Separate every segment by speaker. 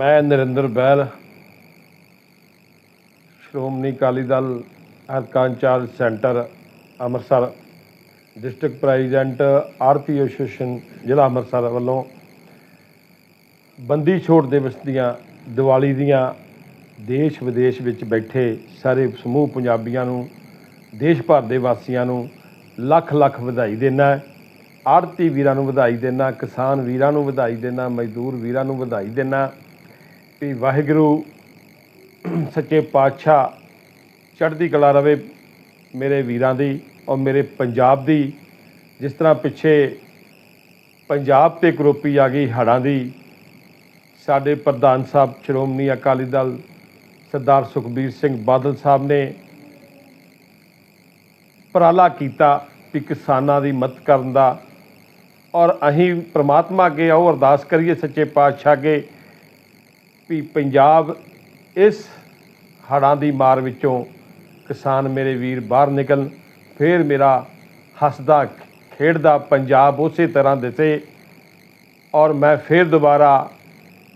Speaker 1: ਮੈਂ ਨਰਿੰਦਰ ਬੈਲ ਸ਼੍ਰੋਮਣੀ ਅਕਾਲੀ ਦਲ ਹਰਕਾਂਚਾਰ centre Amritsar, district president ਆਰਤੀ ਐਸੋਸੀਏਸ਼ਨ ਜ਼ਿਲ੍ਹਾ ਅੰਮ੍ਰਿਤਸਰ ਵੱਲੋਂ ਬੰਦੀ ਛੋੜ ਦਿਵਸ ਦੀਆਂ, ਦੀਵਾਲੀ ਦੀਆਂ ਦੇਸ਼ ਵਿਦੇਸ਼ ਵਿੱਚ ਬੈਠੇ ਸਾਰੇ ਸਮੂਹ ਪੰਜਾਬੀਆਂ ਨੂੰ, ਦੇਸ਼ ਭਰ ਦੇ ਵਾਸੀਆਂ ਨੂੰ ਲੱਖ ਲੱਖ ਵਧਾਈ ਦੇਣਾ ਆੜਤੀ ਵੀਰਾਂ ਨੂੰ ਵਧਾਈ ਦੇਣਾ ਕਿਸਾਨ ਵੀਰਾਂ ਨੂੰ ਵਧਾਈ ਦੇਣਾ ਮਜ਼ਦੂਰ ਵੀਰਾਂ ਨੂੰ ਵਧਾਈ ਦੇਣਾ ਵੀ ਵਾਹਿਗੁਰੂ ਸੱਚੇ ਪਾਤਸ਼ਾਹ ਚੜ੍ਹਦੀ ਕਲਾ ਰਵੇ ਮੇਰੇ ਵੀਰਾਂ ਦੀ ਔਰ ਮੇਰੇ ਪੰਜਾਬ ਦੀ, ਜਿਸ ਤਰ੍ਹਾਂ ਪਿੱਛੇ ਪੰਜਾਬ ਤੇ ਕਰੋਪੀ ਆ ਗਈ ਹੜ੍ਹਾਂ ਦੀ, ਸਾਡੇ ਪ੍ਰਧਾਨ ਸਾਹਿਬ ਸ਼੍ਰੋਮਣੀ ਅਕਾਲੀ ਦਲ ਸਰਦਾਰ ਸੁਖਬੀਰ ਸਿੰਘ ਬਾਦਲ ਸਾਹਿਬ ਨੇ ਉਪਰਾਲਾ ਕੀਤਾ ਕਿ ਕਿਸਾਨਾਂ ਦੀ ਮਦਦ ਕਰਨ ਦਾ ਔਰ ਅਸੀਂ ਪ੍ਰਮਾਤਮਾ ਅੱਗੇ ਆਓ, ਅਰਦਾਸ ਕਰੀਏ ਸੱਚੇ ਪਾਤਸ਼ਾਹ ਅੱਗੇ ਵੀ ਪੰਜਾਬ ਇਸ ਹੜ੍ਹਾਂ ਦੀ ਮਾਰ ਵਿੱਚੋਂ ਕਿਸਾਨ ਮੇਰੇ ਵੀਰ ਬਾਹਰ ਨਿਕਲਣ, ਫਿਰ ਮੇਰਾ ਹੱਸਦਾ, ਖੇਡਦਾ ਪੰਜਾਬ ਉਸੇ ਤਰ੍ਹਾਂ ਦਿਸੇ ਔਰ ਮੈਂ ਫਿਰ ਦੁਬਾਰਾ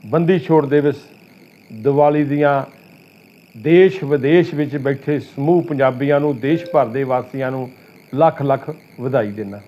Speaker 1: ਬੰਦੀ ਛੋੜ ਦਿਵਸ ਦੀਵਾਲੀ ਦੀਆਂ ਦੇਸ਼ ਵਿਦੇਸ਼ ਵਿੱਚ ਬੈਠੇ ਸਮੂਹ ਪੰਜਾਬੀਆਂ ਨੂੰ, ਦੇਸ਼ ਭਰ ਦੇ ਵਾਸੀਆਂ ਨੂੰ ਲੱਖ ਲੱਖ ਵਧਾਈ ਦਿੰਦਾ।